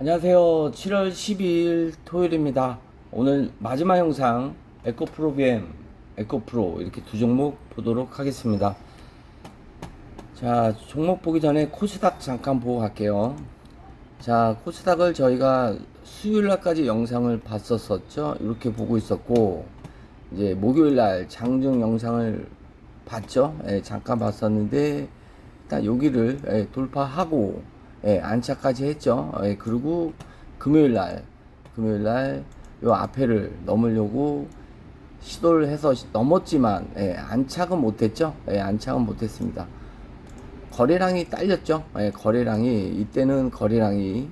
안녕하세요. 7월 12일 토요일입니다. 오늘 마지막 영상 에코프로 BM, 에코프로 이렇게 두 종목 보도록 하겠습니다. 자, 종목 보기 전에 코스닥 잠깐 보고 갈게요. 자, 코스닥을 저희가 수요일 날까지 영상을 봤었었죠. 이렇게 보고 있었고, 이제 목요일 날 장중 영상을 봤죠. 예, 잠깐 봤었는데, 일단 여기를 예, 돌파하고, 예, 안착까지 했죠. 예, 그리고 금요일 날, 금요일 날, 요 앞에를 넘으려고 시도를 해서 시- 넘었지만, 예, 안착은 못했죠. 예, 안착은 못했습니다. 거래량이 딸렸죠. 예, 거래량이 이때는 거래량이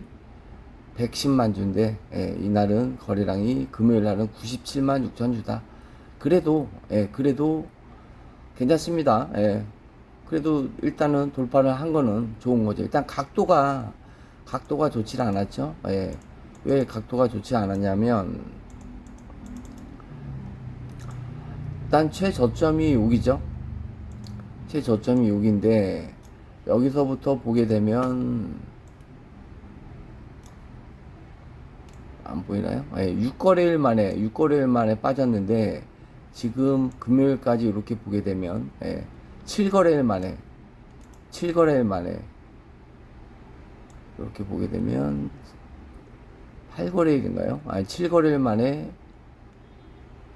110만 주인데 예, 이날은 거래량이 금요일 날은 97만 6천 주다. 그래도 예, 그래도 괜찮습니다. 예. 그래도 일단은 돌파를 한 거는 좋은 거죠. 일단 각도가 각도가 좋지 않았죠. 예. 왜 각도가 좋지 않았냐면 일단 최저점이 여기죠. 최저점이 여기인데 여기서부터 보게 되면 안 보이나요? 예, 6거래일 만에 6거래일 만에 빠졌는데 지금 금요일까지 이렇게 보게 되면 예, 7거래일 만에 7거래일 만에 이렇게 보게 되면 8거래일인가요? 아니 7거래일 만에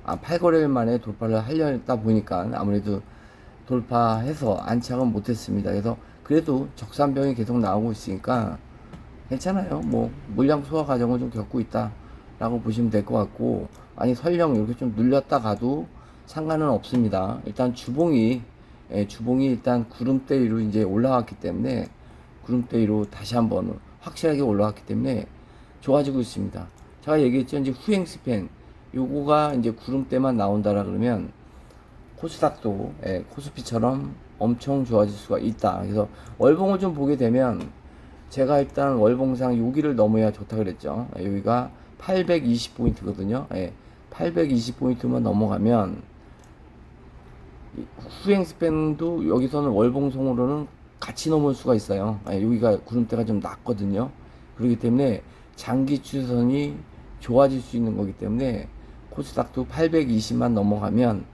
아 8거래일 만에 돌파를 하려다 보니까 아무래도 돌파해서 안착은 못했습니다. 그래서 그래도 적산병이 계속 나오고 있으니까 괜찮아요. 뭐 물량 소화 과정을 좀 겪고 있다라고 보시면 될 것 같고 아니 설령 이렇게 좀 눌렸다 가도 상관은 없습니다. 일단 주봉이 예, 주봉이 일단 구름대 위로 이제 올라왔기 때문에 구름대 위로 다시 한번 확실하게 올라왔기 때문에 좋아지고 있습니다. 제가 얘기했죠. 이제 후행 스팬 요거가 이제 구름대만 나온다라 그러면 코스닥도 예, 코스피처럼 엄청 좋아질 수가 있다. 그래서 월봉을 좀 보게 되면 제가 일단 월봉상 여기를 넘어야 좋다 그랬죠. 예, 여기가 820포인트거든요. 예, 820포인트만 넘어가면 이 후행 스팬도 여기서는 월봉송으로는 같이 넘을 수가 있어요. 예, 여기가 구름대가 좀 낮거든요. 그렇기 때문에 장기 추세선이 좋아질 수 있는 거기 때문에 코스닥도 820만 넘어가면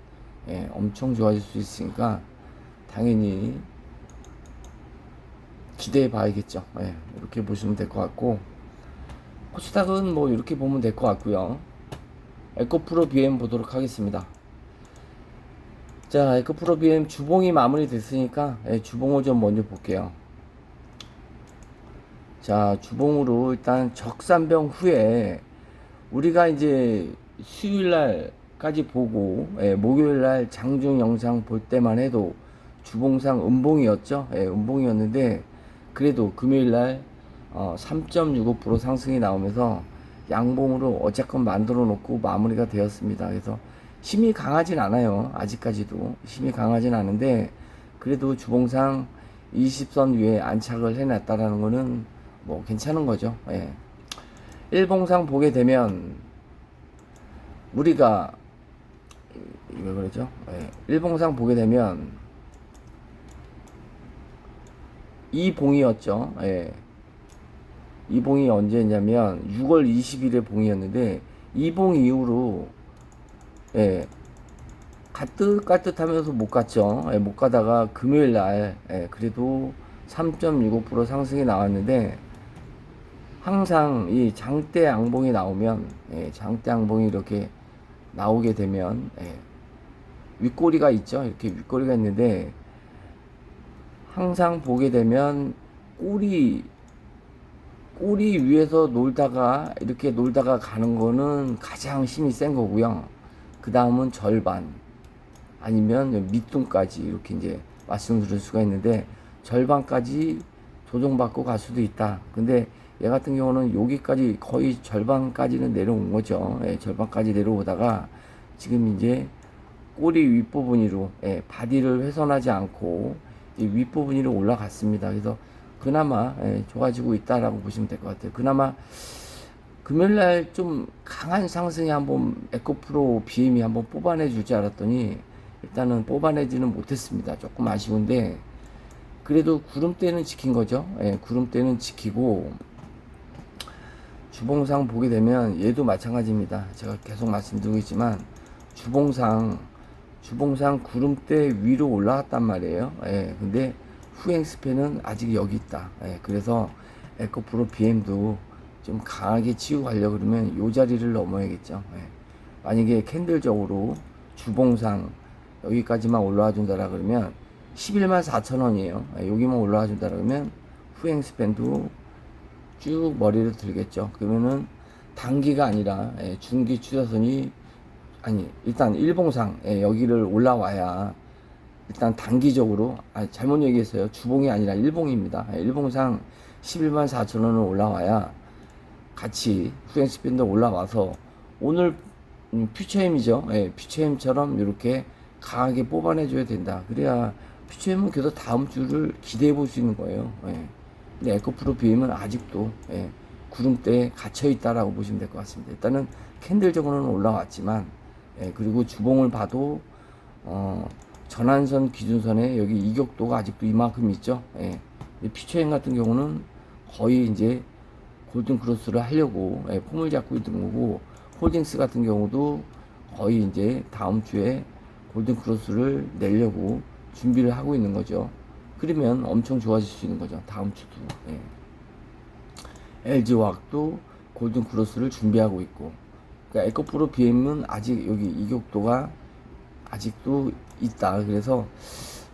예, 엄청 좋아질 수 있으니까 당연히 기대해 봐야겠죠. 예, 이렇게 보시면 될 것 같고 코스닥은 뭐 이렇게 보면 될 것 같고요. 에코프로 BM 보도록 하겠습니다. 자, 에코 프로 BM 주봉이 마무리 됐으니까 예, 주봉을 좀 먼저 볼게요. 자, 주봉으로 일단 적산병 후에 우리가 이제 수요일 날까지 보고 예, 목요일 날 장중 영상 볼 때만 해도 주봉상 음봉이었죠. 예, 음봉이었는데 그래도 금요일 날 어, 3.65% 상승이 나오면서 양봉으로 어쨌건 만들어 놓고 마무리가 되었습니다. 그래서 힘이 강하진 않아요. 아직까지도 힘이 강하진 않은데 그래도 주봉상 20선 위에 안착을 해놨다라는 거는 뭐 괜찮은 거죠. 예. 일봉상 보게 되면 우리가 왜 그러죠? 예. 일봉상 보게 되면 이 봉이었죠. 예. 이 봉이 언제냐면 6월 20일에 봉이었는데 이 봉 이후로 예. 가뜩가뜩하면서 못 갔죠. 예, 못 가다가 금요일 날 예, 그래도 3.65% 상승이 나왔는데 항상 이 장대 양봉이 나오면 예, 장대 양봉이 이렇게 나오게 되면 예, 윗꼬리가 있죠. 이렇게 윗꼬리가 있는데 항상 보게 되면 꼬리 꼬리 위에서 놀다가 이렇게 놀다가 가는 거는 가장 힘이 센 거고요. 그 다음은 절반 아니면 밑둥까지 이렇게 이제 말씀드릴 수가 있는데 절반까지 조정받고 갈 수도 있다. 근데 얘 같은 경우는 여기까지 거의 절반까지는 내려온 거죠. 예, 절반까지 내려오다가 지금 이제 꼬리 윗부분으로 예, 바디를 훼손하지 않고 이 윗부분으로 올라갔습니다. 그래서 그나마 예, 좋아지고 있다라고 보시면 될 것 같아요. 그나마 금요일 날 좀 강한 상승이 한번 에코프로 BM이 한번 뽑아내 줄지 알았더니 일단은 뽑아내지는 못했습니다. 조금 아쉬운데 그래도 구름대는 지킨 거죠. 예, 구름대는 지키고 주봉상 보게 되면 얘도 마찬가지입니다. 제가 계속 말씀드리고 있지만 주봉상 주봉상 구름대 위로 올라왔단 말이에요. 예, 근데 후행 스팬은 아직 여기 있다. 예, 그래서 에코프로 BM도 좀 강하게 치고 가려고 그러면 요 자리를 넘어야겠죠. 예. 만약에 캔들적으로 주봉상 여기까지만 올라와 준다라 그러면 11만 4천 원이에요. 예, 여기만 올라와 준다라 그러면 후행 스팬도 쭉 머리를 들겠죠. 그러면은 단기가 아니라 예, 중기 추세선이 아니 일단 일봉상 예, 여기를 올라와야 일단 단기적으로 아 잘못 얘기했어요. 주봉이 아니라 일봉입니다. 예, 일봉상 11만 4천 원을 올라와야 같이 후행 스핀도 올라와서 오늘 음, 퓨처엠이죠. 예, 퓨처엠처럼 이렇게 강하게 뽑아내줘야 된다. 그래야 퓨처엠은 계속 다음 주를 기대해 볼 수 있는 거예요. 예. 근데 에코프로 BM은 아직도 예, 구름대에 갇혀 있다라고 보시면 될 것 같습니다. 일단은 캔들적으로는 올라왔지만 예, 그리고 주봉을 봐도 어, 전환선 기준선에 여기 이격도가 아직도 이만큼 있죠. 예. 퓨처엠 같은 경우는 거의 이제 골든 크로스를 하려고 예, 폼을 잡고 있는 거고 홀딩스 같은 경우도 거의 이제 다음 주에 골든 크로스를 내려고 준비를 하고 있는 거죠. 그러면 엄청 좋아질 수 있는 거죠. 다음 주도. 예. LG 화학도 골든 크로스를 준비하고 있고. 그러니까 에코프로 BM은 아직 여기 이격도가 아직도 있다. 그래서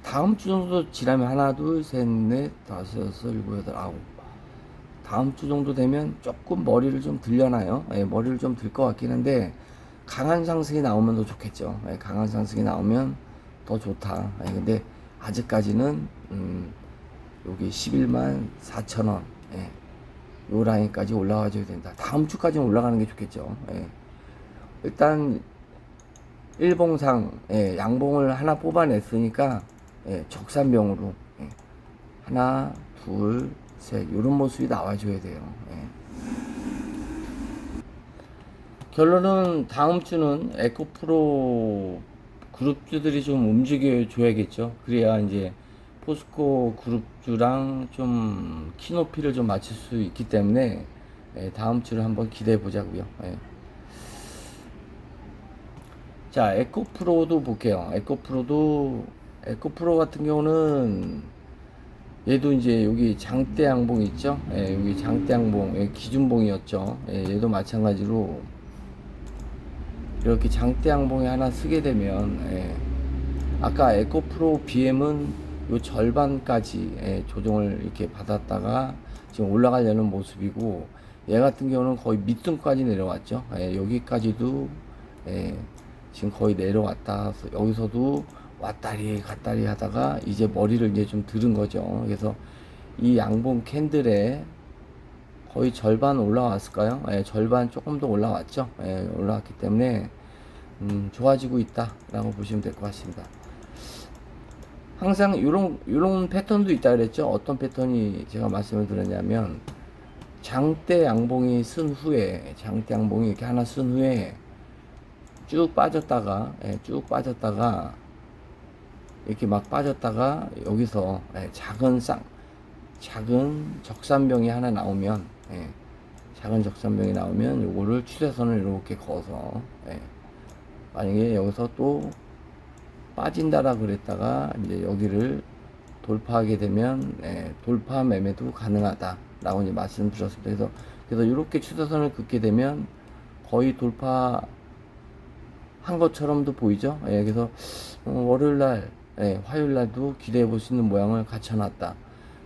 다음 주 정도 지나면 하나, 둘, 셋, 넷, 다섯, 여섯, 일곱, 여덟, 아홉. 다음 주 정도 되면 조금 머리를 좀 들려나요? 예, 머리를 좀 들 것 같긴 한데 강한 상승이 나오면 더 좋겠죠. 예, 강한 상승이 나오면 더 좋다. 예, 근데 아직까지는 음, 여기 11만 4천 원, 예, 요 라인까지 올라와줘야 된다. 다음 주까지는 올라가는 게 좋겠죠. 예. 일단 일봉상 예, 양봉을 하나 뽑아냈으니까 예, 적산병으로 예, 하나, 둘, 셋 이런 모습이 나와줘야 돼요. 예. 결론은 다음 주는 에코프로 그룹주들이 좀 움직여 줘야겠죠. 그래야 이제 포스코 그룹주랑 좀 키높이를 좀 맞출 수 있기 때문에 예, 다음 주를 한번 기대해 보자고요. 예. 자, 에코프로도 볼게요. 에코프로도 에코프로 같은 경우는 얘도 이제 여기 장대 양봉 있죠? 예, 여기 장대 양봉, 예, 기준봉이었죠. 예, 얘도 마찬가지로 이렇게 장대 양봉에 하나 쓰게 되면 예, 아까 에코프로 BM은 요 절반까지 예, 조정을 이렇게 받았다가 지금 올라가려는 모습이고 얘 같은 경우는 거의 밑둥까지 내려왔죠. 예, 여기까지도 예, 지금 거의 내려왔다. 여기서도 왔다리 갔다리 하다가 이제 머리를 이제 좀 들은 거죠. 그래서 이 양봉 캔들에 거의 절반 올라왔을까요? 예, 절반 조금 더 올라왔죠. 예, 올라왔기 때문에 음, 좋아지고 있다라고 보시면 될 것 같습니다. 항상 이런 이런 패턴도 있다 그랬죠. 어떤 패턴이 제가 말씀을 드렸냐면 장대 양봉이 쓴 후에 장대 양봉이 이렇게 하나 쓴 후에 쭉 빠졌다가 예, 쭉 빠졌다가 이렇게 막 빠졌다가 여기서 예, 작은 쌍 작은 적산병이 하나 나오면 예, 작은 적산병이 나오면 요거를 추세선을 이렇게 거서 예, 만약에 여기서 또 빠진다라 그랬다가 이제 여기를 돌파하게 되면 예, 돌파 매매도 가능하다라고 이제 말씀드렸습니다. 그래서 그래서 이렇게 추세선을 긋게 되면 거의 돌파 한 것처럼도 보이죠. 예, 그래서 어, 월요일 날, 예, 화요일 날도 기대해 볼 수 있는 모양을 갖춰놨다.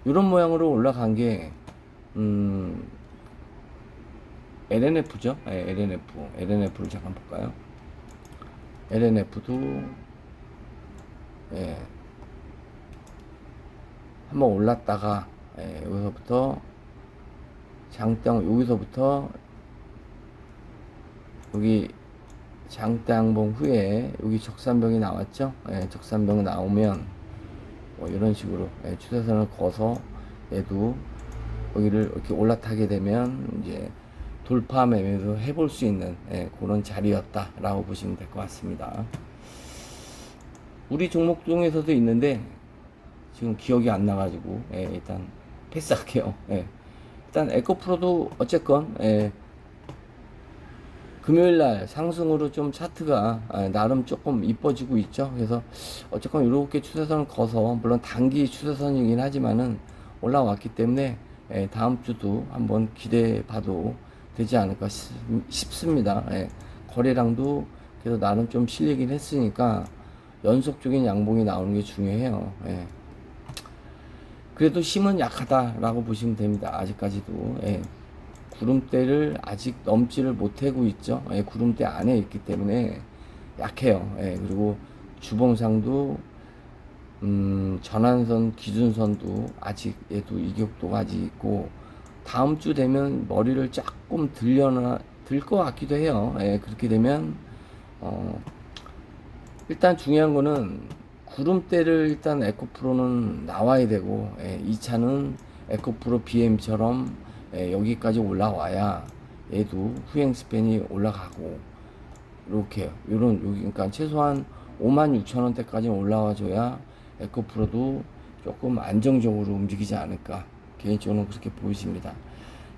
이런 모양으로 올라간 게 음, LNF죠. 예, LNF, LNF를 잠깐 볼까요? LNF도 예, 한번 올랐다가 예, 여기서부터 장땅 여기서부터 여기 장땅봉 후에 여기 적산병이 나왔죠? 예, 적산병 나오면 뭐 이런 식으로 예, 추세선을 거서 얘도 여기를 이렇게 올라타게 되면 이제 돌파 매매도 해볼 수 있는 예, 그런 자리였다라고 보시면 될 것 같습니다. 우리 종목 중에서도 있는데 지금 기억이 안 나가지고 예, 일단 패스할게요. 예. 일단 에코프로도 어쨌건 예, 금요일 날 상승으로 좀 차트가 아, 나름 조금 이뻐지고 있죠. 그래서 어쨌건 이렇게 추세선을 거서 물론 단기 추세선이긴 하지만은 올라왔기 때문에 예, 다음 주도 한번 기대해 봐도 되지 않을까 싶- 싶습니다. 예, 거래량도 그래도 나름 좀 실리긴 했으니까 연속적인 양봉이 나오는 게 중요해요. 예. 그래도 힘은 약하다라고 보시면 됩니다. 아직까지도. 예. 구름대를 아직 넘지를 못하고 있죠. 예, 구름대 안에 있기 때문에 약해요. 예, 그리고 주봉상도 음, 전환선 기준선도 아직 얘도 이격도가 아직 있고 다음 주 되면 머리를 조금 들려나 들 것 같기도 해요. 예, 그렇게 되면 어, 일단 중요한 거는 구름대를 일단 에코프로는 나와야 되고 예, 이 차는 에코프로 BM처럼 예, 여기까지 올라와야 얘도 후행 스팬이 올라가고 이렇게 요런 여기 그러니까 최소한 5만 6천 원대까지 올라와줘야 에코프로도 조금 안정적으로 움직이지 않을까 개인적으로는 그렇게 보이십니다.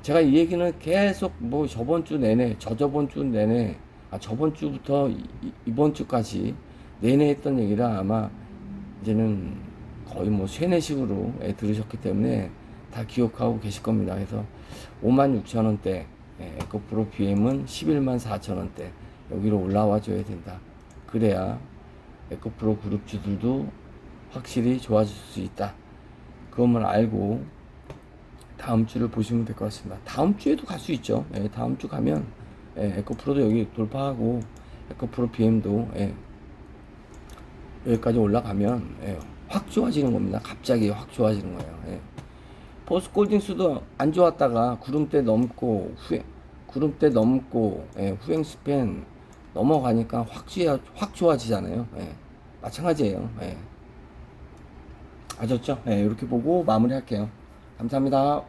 제가 이 얘기는 계속 뭐 저번 주 내내 저저번 주 내내 아 저번 주부터 이- 이- 이번 주까지 내내 했던 얘기라 아마 이제는 거의 뭐 쇠뇌식으로 예, 들으셨기 때문에 다 기억하고 계실 겁니다. 그래서 5만 6천 원대 예, 에코프로 BM은 11만 4천 원대 여기로 올라와 줘야 된다. 그래야 에코프로 그룹주들도 확실히 좋아질 수 있다. 그것만 알고 다음 주를 보시면 될 것 같습니다. 다음 주에도 갈 수 있죠. 예, 다음 주 가면 예, 에코프로도 여기 돌파하고 에코프로 BM도 예, 여기까지 올라가면 예, 확 좋아지는 겁니다. 갑자기 확 좋아지는 거예요. 예. 포스콜딩스도 안 좋았다가 구름대 넘고 후행 구름대 넘고 예, 후행 스팬 넘어가니까 확, 좋아, 확 좋아지잖아요. 예. 마찬가지예요. 예. 아셨죠? 예, 이렇게 보고 마무리할게요. 감사합니다.